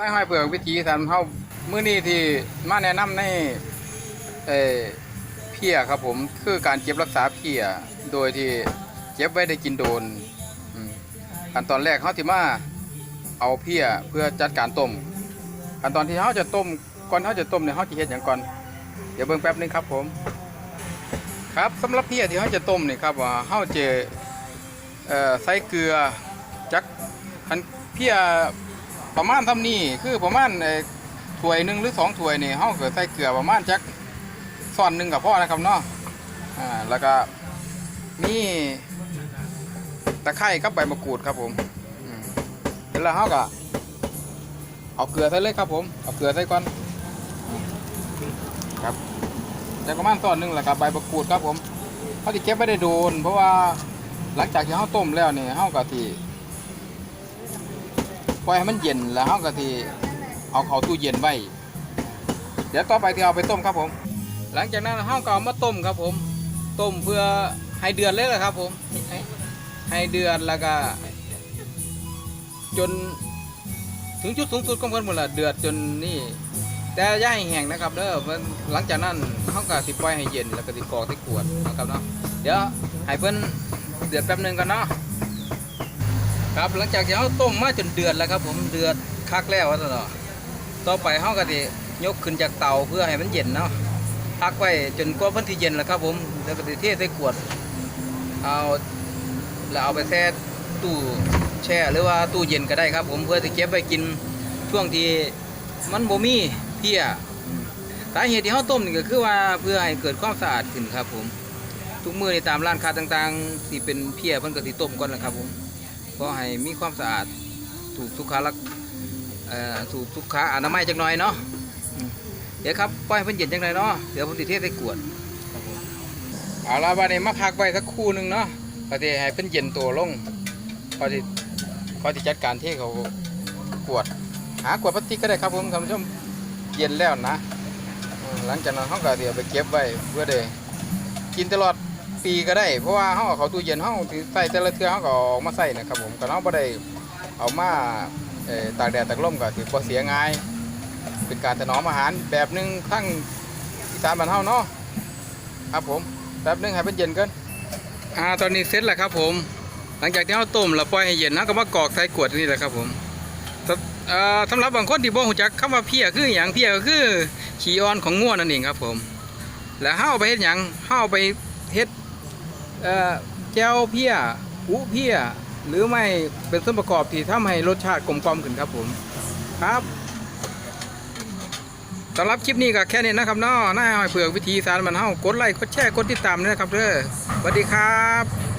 ได้ห้อยเปลือกวิธีสันเฮามื้อนี้ที่มาแนะนำในเอเพียครับผมคือการเก็บรักษาเพียโดยที่เก็บไว้ได้กินโดนขั้นตอนแรกเฮาสิมาเอาเพียเพื่อจัดการต้มขั้นตอนที่เฮาจะต้มก่อนเฮาจะต้มเนี่ยเฮาสิเฮ็ดหยังก่อนเดี๋ยวเบิ่งแป๊บนึงครับผมครับสำหรับเพียที่เฮาจะต้มนี่ครับว่าเฮาจะเออใส่เกลือจักคันเพีย ประมาณทำนี่คือประมาณถ้วยหนึ่งหรือสองถ้วยนี่เฮาก็ใส่เกลือประมาณจักส่วนหนึ่งกับพ่อนะครับเนาะอ่าแล้วก็มีตะไคร้กับใบมะกรูดครับผมเสร็จแล้วเฮาก็เอาเกลือใส่เลยครับผมเอาเกลือใส่ก่อนครับจักประมาณส่วนหนึ่งแล้วก็ใบมะกรูดครับผมเขาที่เก็บไว้ได้โดน เพราะว่าหลังจากที่เฮาต้มแล้วเนี่ยเฮาก็ที่ ล่อยให้มันเย็นแล้วเราก็ที่เอาเข้าตู้เย็นไว้ เดี๋ยวต่อไปที่เอาไปต้มครับผม หลังจากนั้นเราก็เอามาต้มครับผม ต้มเพื่อให้เดือดเลยแหละครับ ผมให้เดือดแล้วก็ จนถึงจุดสูงสุดของเพิ่นหมดละเดือดจนนี่ แต่ย่าให้แห้งนะครับเด้อเพิ่นหลังจากนั้นเขาก็สิปล่อยให้เย็นแล้วก็สิกรอกใส่ขวดนะครับเนาะเดี๋ยวให้เพิ่นเดือดแป๊บหนึงกันเนาะ ครับหลังจากที่เราต้มมาจนเดือดแล้วครับ ผมเดือดคักแล้วว่าซั่นเนาะต่อไปเราก็สิยกขึ้นจากเตาเพื่อให้มันเย็นเนาะพักไว้จนกว่าพิ่นที่เย็นแล้วครับ ผมแล้วก็สิเทใส่ขวด เอาแล้วเอาไปแช่ตู้แช่หรือว่าตู้เย็นก็ได้ครับ ผมเพื่อจะเก็บไว้กินช่วงที่มันบ่มีเพี้ยสาเหตุที่เราต้มนี่ก็คือว่าเพื่อให้เกิดความสะอาดขึ้นครับ ผม ทุกมือในตามร้านค้าต่างๆที่เป็นเพี้ยเพิ่นก็สิต้มก่อนนะครับผม ก็ให้มีความสะอาดถูกสุขลักษ์ถูกสุขอนามัยจักหน่อยเนาะเดี๋ยวครับปล่อยให้เพิ่นเย็นจังไดเนาะเดี๋ยวผมสิเทศใส่ขวดเอาละบัดนี้มาพักไว้สักคู่หนึงเนาะพอที่ให้เพิ่นเย็นตัวลงพอที่พอที่จัดการเทเขาขวด หาขวดพลาสติกก็ได้ครับผมท่านผู้ชมเย็นแล้วนะ หลังจากนั้นเฮาก็สิเอาไปเก็บไว้เพื่อได้กินตลอด ปีก็ได้ เพราะว่าเขาเอาเขาตู้เย็นเขาที่ใส่แต่ละเทือเขาก็เอามาใส่นะครับผมก็น้องบ่ได้เอามาตากแดดตากลมก็ถือว่าเสียง่าย เป็นการถนอมอาหารแบบหนึงทั้งอีสานบ้านเฮาเนาะครับผมแบบหนึงให้เป็นเย็นกินอ่าตอนนี้เสร็จแล้วครับผม หลังจากที่เราต้มแล้วปล่อยให้เย็นเราก็มากรอกใส่ขวดนี่แหละครับผมสำหรับบางคนที่บ่รู้จักคำว่าเพี้ยคือหยังเพี้ยก็คือขี้อ่อนของง่วนั่นเองครับผม แล้วเฮาไปเฮ็ดหยังเฮาเอาไปเฮ็ด เอ่อแก้วเพี้ยอุเพี้ยหรือไม่เป็นส่วนประกอบที่ทำให้รสชาติกลมกล่อมขึ้นครับผมครับสำหรับคลิปนี้ก็แค่นี้นะครับเนาะหน้าหอยเผือกวิธีสารมันเฮากดไลค์กดแชร์กดติดตามด้วยนะครับเด้อสวัสดีครับ